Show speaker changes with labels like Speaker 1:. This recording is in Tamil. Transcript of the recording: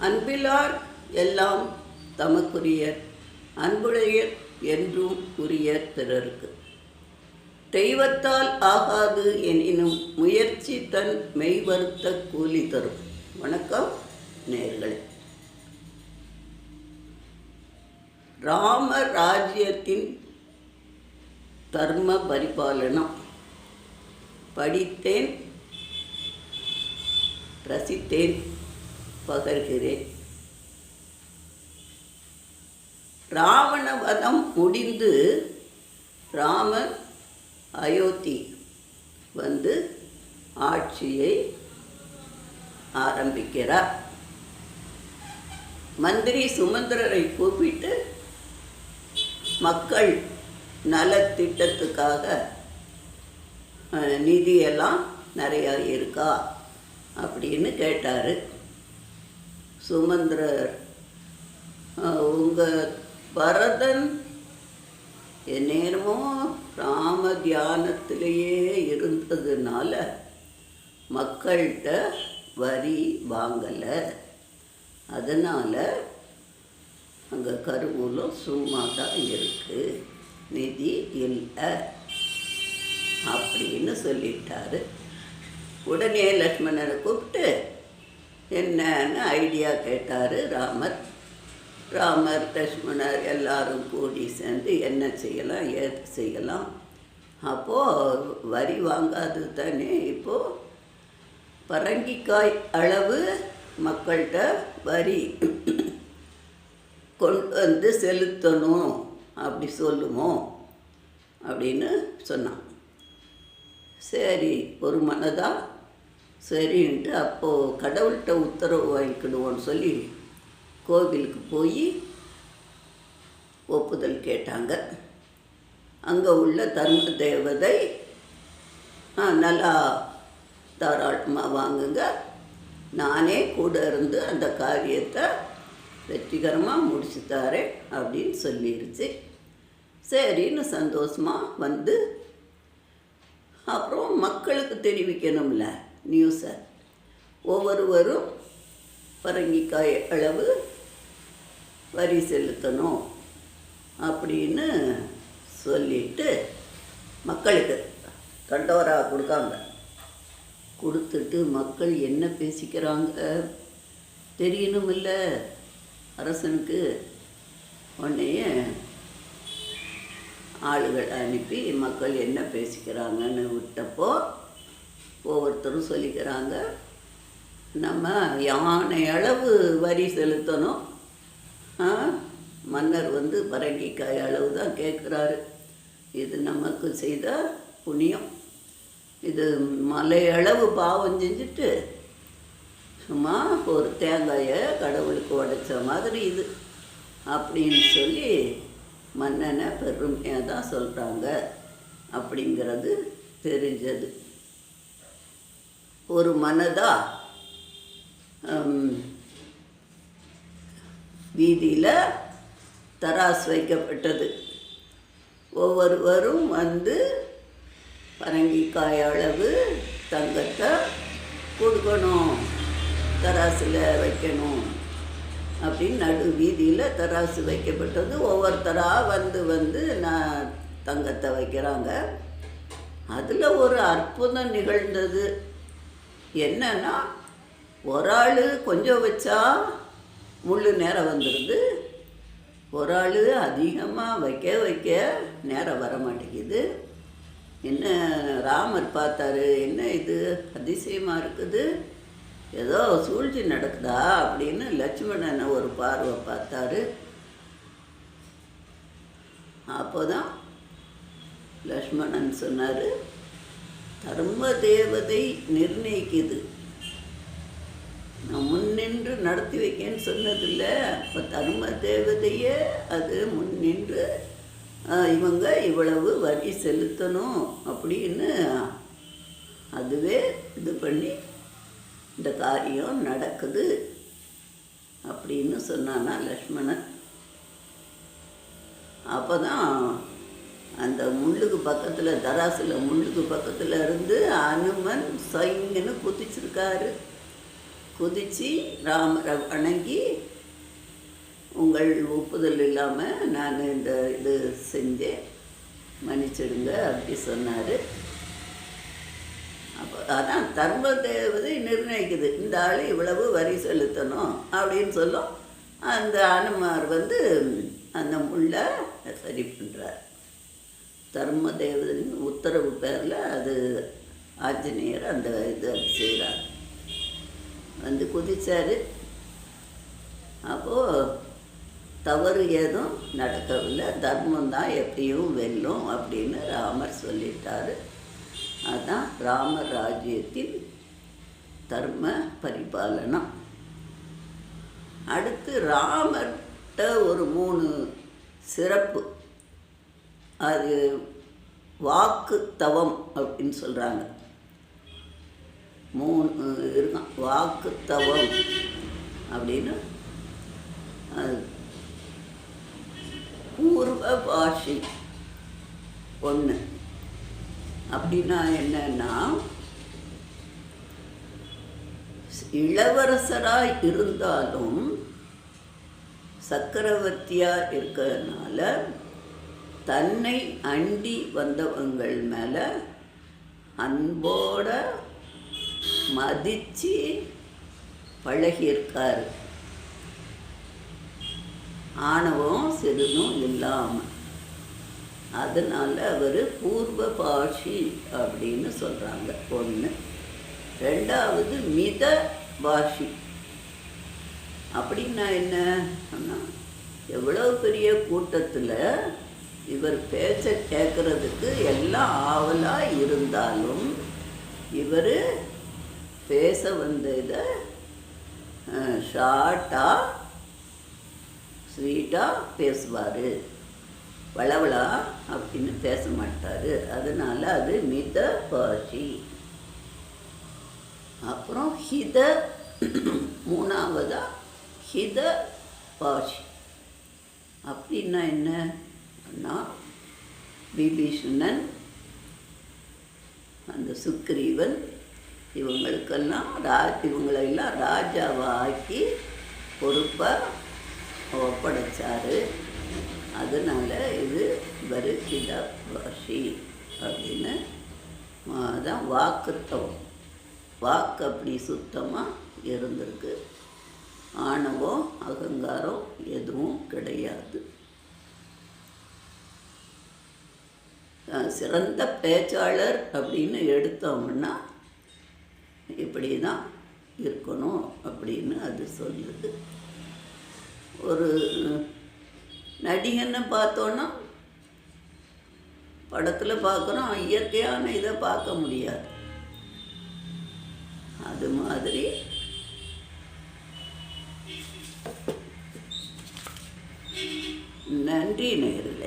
Speaker 1: அன்பிலார் எல்லாம் தமக்குரியர் அன்புடையர் என்றும் உரியர் பிறருக்கு. தெய்வத்தால் ஆகாது எனினும் முயற்சி தன் மெய்வருத்த கூலி தரும். வணக்கம் நேர்களே. ராம ராஜ்யத்தின் தர்ம பரிபாலனம் படித்தேன் ரசித்தேன். பகர்கிறேன். ராவண வதம் முடிந்து ராமன் அயோத்தி வந்து ஆட்சியை ஆரம்பிக்கிறார். மந்திரி சுமந்திரரை கூப்பிட்டு மக்கள் நலத்திட்டத்துக்காக நிதியெல்லாம் நிறையா இருக்கா? அப்படின்னு கேட்டார். சுமந்திரர். உங்கள் பரதன் என்னேனமோ ராம தியானத்திலேயே இருந்ததுனால மக்கள்கிட்ட வரி வாங்கலை. அதனால் அங்கே கருவூலம் சும்மா தான் இருக்குது நிதி இல்லை. அப்படின்னு சொல்லிட்டாரு. உடனே லக்ஷ்மணனை கூப்பிட்டு என்னன்னு ஐடியா கேட்டார் ராமர். ராமர் லக்ஷ்மணர் எல்லாரும் கூடி சேர்ந்து என்ன செய்யலாம் ஏது செய்யலாம். அப்போது வரி வாங்காது தானே இப்போது பரங்கிக்காய் அளவு மக்கள்கிட்ட வரி கொண்டு வந்து செலுத்தணும் அப்படி சொல்லுமோ அப்படின்னு சொன்னான். சரி ஒரு மனதாக சரின்ட்டு அப்போது கடவுள்கிட்ட உத்தரவு வாங்கிக்கிடுவோன்னு சொல்லி கோவிலுக்கு போய் ஒப்புதல் கேட்டாங்க. அங்கே உள்ள தர்ம தேவதை "ஆ, நல்லா தாராளமாக வாங்குங்க. நானே கூட இருந்து அந்த காரியத்தை வெற்றிகரமாக முடிச்சு தரேன் அப்படின்னு சொல்லிடுச்சு சரின்னு சந்தோஷமாக வந்து அப்புறம் மக்களுக்கு தெரிவிக்கணும்ல. நியூஸை. ஒவ்வொருவரும் பரங்கிக்காய் அளவு வரி செலுத்தணும் அப்படின்னு சொல்லிட்டு மக்களுக்கு தண்டோரா கொடுக்காங்க. கொடுத்துட்டு மக்கள் என்ன பேசிக்கிறாங்க? தெரியணுமில்ல. அரசனுக்கு உடனே ஆளுகள் அனுப்பி மக்கள் என்ன பேசிக்கிறாங்கன்னு விட்டப்போ ஒவ்வொருத்தரும் சொல்லிக்கிறாங்க. நம்ம யானை அளவு வரி செலுத்தணும். மன்னர் வந்து பரங்கிக்காய் அளவு தான் கேட்குறாரு. இது நமக்கு செய்த புண்ணியம். இது மலை அளவு பாவம் செஞ்சுட்டு சும்மா ஒரு தேங்காயை கடவுளுக்கு உடைச்ச மாதிரி இது. அப்படின்னு சொல்லி மன்னனை பெருமையாக தான் சொல்கிறாங்க அப்படிங்கிறது தெரிஞ்சது. ஒரு மனதா வீதியில் தராஸ் வைக்கப்பட்டது. ஒவ்வொருவரும் வந்து பரங்கிக்காய் அளவு தங்கத்தை கொடுக்கணும் தராசில் வைக்கணும் அப்படின்னு நடு வீதியில் தராசு வைக்கப்பட்டது. ஒவ்வொருத்தராக வந்து வந்து நான் தங்கத்தை வைக்கிறாங்க. அதில் ஒரு அற்புதம் நிகழ்ந்தது. என்னன்னா ஒரு ஆள் கொஞ்சம் வச்சா முள்ளு நேரம் வந்துடுது. ஒரு ஆள் அதிகமாக வைக்க வைக்க நேரம் வர மாட்டேங்குது. என்ன ராமர் பார்த்தாரு என்ன இது அதிசயமாக இருக்குது? ஏதோ சூழ்ச்சி நடக்குதா அப்படின்னு லட்சுமணனை ஒரு பார்வை பார்த்தாரு. அப்போதான் லக்ஷ்மணன் சொன்னார் தர்ம தேவதை நிர்ணயிக்குது. நான் முன்னின்று நடத்தி வைக்கேன்னு சொன்னதில்ல அப்போ தர்ம தேவதையே அது முன்னின்று இவங்க இவ்வளவு வரி செலுத்தணும் அப்படின்னு அதுவே இது பண்ணி இந்த காரியம் நடக்குது அப்படின்னு சொன்னானா லக்ஷ்மணன். அப்போ தான் அந்த முள்ளுக்கு பக்கத்தில் தராசில் முள்ளுக்கு பக்கத்தில் இருந்து அனுமன் சைங்கன்னு குதிச்சிருக்காரு. குதித்து ராமரை வணங்கி உங்கள் ஒப்புதல் இல்லாமல் நான் இந்த இது செஞ்சேன். மன்னிச்சிடுங்க அப்படி சொன்னார். அப்போ அதான் தர்ம தேவதை நிர்ணயிக்குது. இந்த ஆள் இவ்வளவு வரி செலுத்தணும் அப்படின்னு சொல்லும். அந்த அனுமார் வந்து அந்த முள்ளை சரி பண்ணுறார் தர்ம தேவதின் உத்தரவு பேரில் அது ஆஞ்சநேயர் அந்த இது செய்கிறார் வந்து குதித்தார் அப்போது தவறு ஏதும் நடக்கவில்லை. தர்மம் தான் எப்படியும் வெல்லும் அப்படின்னு ராமர் சொல்லிட்டார். அதுதான் ராமர் ராஜ்யத்தின் தர்ம பரிபாலனம். அடுத்து ராமர்கிட்ட ஒரு மூணு சிறப்பு. அது வாக்கு தவம் அப்படின்னு சொல்கிறாங்க மூணு இருக்கான். வாக்கு தவம் அப்படின்னு அது பூர்வ பாஷை ஒன்று அப்படின்னா என்னன்னா இளவரசராக இருந்தாலும் சக்கரவர்த்தியாக இருக்கிறதுனால தன்னை அண்டி வந்தவங்கள் மேலே அன்போட மதித்து பழகியிருக்கார். ஆணவம் சிறிதும் இல்லாமல் அதனால் அவர் பூர்வ பாஷி அப்படின்னு சொல்கிறாங்க ஒன்று ரெண்டாவது மித பாஷி. அப்படின்னா என்ன? எவ்வளோ பெரிய கூட்டத்தில் இவர் பேச்ச கேட்குறதுக்கு எல்லாம் ஆவலாக இருந்தாலும் இவர் பேச வந்த இதை ஷார்ட்டாக ஸ்வீட்டாக பேசுவார். வளவளா அப்படின்னு பேச மாட்டார். அதனால் அது மித பாஷி அப்புறம் ஹித மூணாவதாக ஹித பாஷி அப்படின்னா என்ன? என்னன்னா விபீஷணன் அந்த சுக்ரீவன் இவங்களுக்கெல்லாம் ரா இவங்களெல்லாம் ராஜாவை ஆக்கி பொறுப்பாக ஒப்படைச்சார் அதனால் இது வருகித பாஷி அப்படின்னு தான் வாக்குத்தவம். வாக்கு அப்படி சுத்தமாக இருந்திருக்கு. ஆணவம் அகங்காரம் எதுவும் கிடையாது. சிறந்த பேச்சாளர் அப்படின்னு எடுத்தோம்னா இப்படி தான் இருக்கணும் அப்படின்னு அது சொல்லுது. ஒரு நடிகன்னு பார்த்தோன்னா படத்தில் பார்க்குறோம் இயற்கையான இதை பார்க்க முடியாது. அது மாதிரி நன்றி நேரு.